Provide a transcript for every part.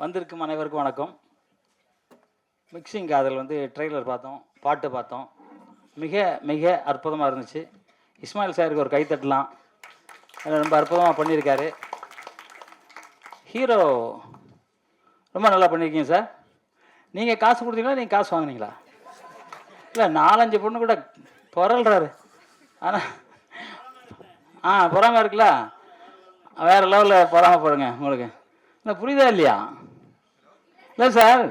வந்திருக்கும் அனைவருக்கும் வணக்கம். மிக்சிங் காதல் வந்து ட்ரெய்லர் பார்த்தோம் பாட்டு பார்த்தோம். மிக மிக அற்புதமாக இருந்துச்சு. இஸ்மாயில் சாருக்கு ஒரு கை தட்டலாம். ரொம்ப அற்புதமாக பண்ணியிருக்காரு. ஹீரோ ரொம்ப நல்லா பண்ணியிருக்கீங்க சார். நீங்கள் காசு கொடுத்தீங்களா நீங்கள் காசு வாங்குனீங்களா? இல்லை நாலஞ்சு பொண்ணு கூட புரல்றாரு ஆனால் ஆ பொறாமல் இருக்குல்ல? வேறு லெவலில் பொறாமல் போடுங்க உங்களுக்கு. இல்லை புரியுதா இல்லையா? இல்லை சார்.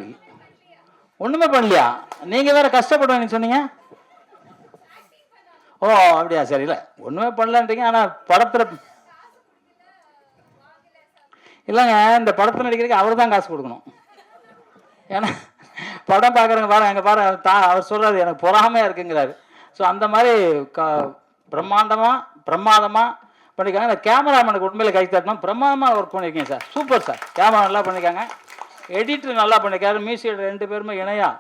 ஒன்றுமே பண்ணலையா? நீங்கள் வேறு கஷ்டப்படுவேன்னு சொன்னீங்க. ஓ அப்படியா? சரி இல்லை. ஒன்றுமே பண்ணலன்றீங்க. ஆனால் படத்தில் இல்லைங்க இந்த படத்தில் நடிக்கிறதுக்கு அவர் தான் காசு கொடுக்கணும். ஏன்னா படம் பார்க்குறவங்க பாருங்க அங்கே பாரு தா அவர் சொல்கிறாரு எனக்கு பொறாமையாக இருக்குங்கிறாரு. ஸோ அந்த மாதிரி க பிரம்மாண்டமாக பிரமாதமாக பண்ணியிருக்காங்க இந்த கேமராமேனுக்கு உண்மையில் கை தட்டணும். பிரமாதமாக ஒர்க் பண்ணியிருக்கீங்க சார். Super sir. கேமரா நல்லா பண்ணியிருக்காங்க எடிட்டர் நல்லா பண்ணியிருக்காரு மியூசிக் ரெண்டு பேருமே இணையாக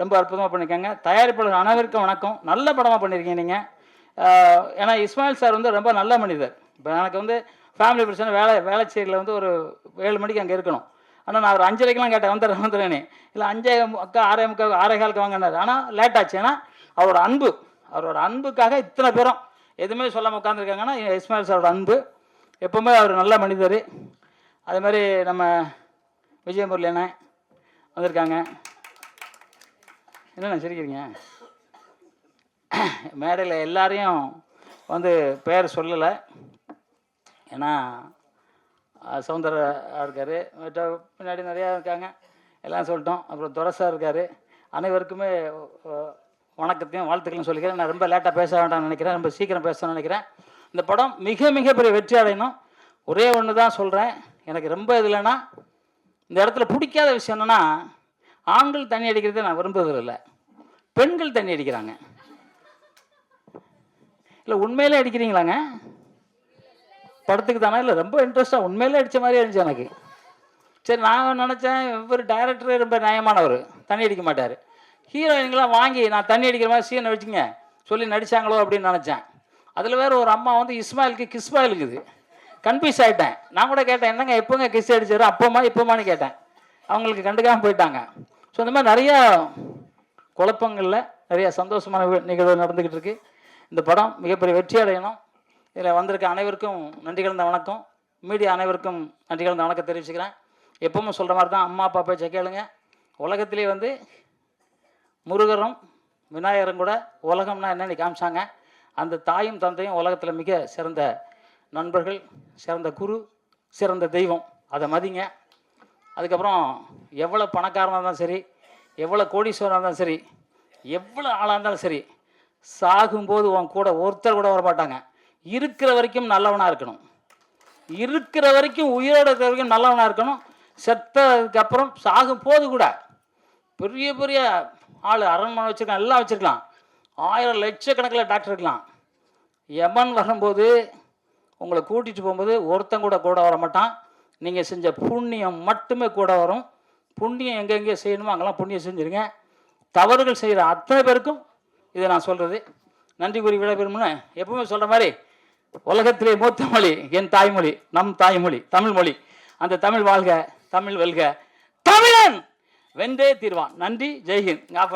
ரொம்ப அற்புதமாக பண்ணியிருக்காங்க தயாரிப்பாளர் அனைவருக்கும் வணக்கம். நல்ல படமாக பண்ணியிருக்கீங்க நீங்கள் ஏன்னா இஸ்மாயில் சார் வந்து ரொம்ப நல்ல மனிதர். இப்போ எனக்கு வந்து ஃபேமிலி பிரச்சனை வேலை வேலைச்சேரியில் வந்து ஒரு ஏழு மணிக்கு அங்கே இருக்கணும். ஆனால் நான் ஒரு அஞ்சரைக்கெலாம் கேட்டேன் வந்துடுறேன் வந்துடுறேனே இல்லை அஞ்சே முக்கால் ஆறே முக்கால் ஆறே காலுக்கு வாங்கினார். ஆனால் லேட் ஆச்சு. ஏன்னா அவரோட அன்பு அவரோட அன்புக்காக இத்தனை பேரும் எதுவுமே சொல்லாமல் உட்காந்துருக்காங்கன்னா இஸ்மாயில் சாரோட அன்பு. எப்போவுமே அவர் நல்ல மனிதர். அதே மாதிரி நம்ம விஜயமுரளி என்ன? வந்திருக்காங்க. என்னண்ணா சிரிக்கிறீங்க? மேடையில் எல்லாரையும் வந்து பேர் சொல்லலை. ஏன்னா அஹ், இருக்கார். பின்னாடி நிறையா இருக்காங்க. எல்லாம் சொல்லிட்டோம். அப்புறம் துரசா இருக்கார். அனைவருக்குமே வணக்கத்தையும் வாழ்த்துக்களையும் சொல்லிக்கிறேன். நான் ரொம்ப லேட்டாக பேச வேண்டாம்னு நினைக்கிறேன். ரொம்ப சீக்கிரம் பேசணும்னு நினைக்கிறேன். இந்த படம் மிக மிக பெரிய வெற்றி அடையணும். ஒரே ஒன்று தான் சொல்கிறேன் எனக்கு ரொம்ப இதுலன்னா இந்த இடத்துல பிடிக்காத விஷயம் என்னென்னா ஆண்கள் தண்ணி அடிக்கிறத நான் விரும்புவதில்லை. பெண்கள் தண்ணி அடிக்கிறாங்க. இல்லை உண்மையிலே அடிக்கிறீங்களாங்க? படத்துக்கு தானே? இல்லை ரொம்ப இன்ட்ரெஸ்ட்டாக உண்மையிலே அடித்த மாதிரி இருந்துச்சு எனக்கு. சரி நான் நினச்சேன் இவர் டைரக்டரே ரொம்ப நியாயமானவர். தண்ணி அடிக்க மாட்டார். ஹீரோயின்களாம் வாங்கி நான் தண்ணி அடிக்கிற மாதிரி சீனை வச்சுங்க சொல்லி நடிச்சாங்களோ அப்படின்னு நினச்சேன். அதில் வேறு ஒரு அம்மா வந்து இஸ்மாயிலுக்கு கிஸ்மாயிலுக்குது. கன்ஃபியூஸ் ஆகிட்டேன் நான் கூட கேட்டேன் என்னங்க எப்போங்க கிஸ் அடிச்சாரு? அப்போமா இப்போமான்னு கேட்டேன். அவங்களுக்கு கண்டுக்காமல் போயிட்டாங்க. ஸோ இந்த மாதிரி நிறையா குழப்பங்களில் நிறைய சந்தோஷமான நிகழ்வு நடந்துக்கிட்டு இருக்கு. இந்த படம் மிகப்பெரிய வெற்றி அடையணும். இதில் வந்திருக்க அனைவருக்கும் நன்றி கலந்த வணக்கம். மீடியா அனைவருக்கும் நன்றி கலந்த வணக்கம் தெரிவிச்சுக்கிறேன். எப்பவும் சொல்கிற மாதிரி தான் அம்மா அப்பா பேச்சை கேளுங்க. உலகத்திலே வந்து முருகரும் விநாயகரும் கூட உலகம்னா என்னென்னு காமிச்சாங்க. அந்த தாயும் தந்தையும் உலகத்தில் மிக சிறந்த நண்பர்கள் சிறந்த குரு சிறந்த தெய்வம். அதை மதிங்க. அதுக்கப்புறம் எவ்வளோ பணக்காரனாக இருந்தாலும் சரி எவ்வளோ கோடீஸ்வரனாக இருந்தாலும் சரி எவ்வளோ ஆளாக இருந்தாலும் சரி சாகும்போது உன் கூட ஒருத்தர் கூட வர மாட்டாங்க இருக்கிற வரைக்கும் நல்லவனாக இருக்கணும். இருக்கிற வரைக்கும் உயிரோட இருக்கிற வரைக்கும் நல்லவனாக இருக்கணும். செத்ததுக்கு அப்புறம் சாகும் போது கூட பெரிய பெரிய ஆள் அரண்மனை வச்சுருக்கலாம் எல்லாம் வச்சுருக்கலாம். ஆயிரம் லட்சக்கணக்கில் டாக்டர் இருக்கலாம். எமன் வரும்போது உங்களை கூட்டிகிட்டு போகும்போது ஒருத்தன் கூட கூட வர மாட்டான். நீங்கள் செஞ்ச புண்ணியம் மட்டுமே கூட வரும். புண்ணியம் எங்கெங்கே செய்யணுமோ அங்கெல்லாம் புண்ணியம் செஞ்சுருங்க. தவறுகள் செய்கிற அத்தனை பேருக்கும் இதை நான் சொல்கிறது நன்றி கூறி விடைபெறும்னு எப்பவுமே சொல்கிற மாதிரி உலகத்திலே மூத்த மொழி என் தாய்மொழி நம் தாய்மொழி தமிழ் மொழி. அந்த தமிழ் வாழ்க தமிழ் வெல்க. தமிழன்! வென்றே தீர்வான். நன்றி ஜெய்ஹிந்த். ஆஃப்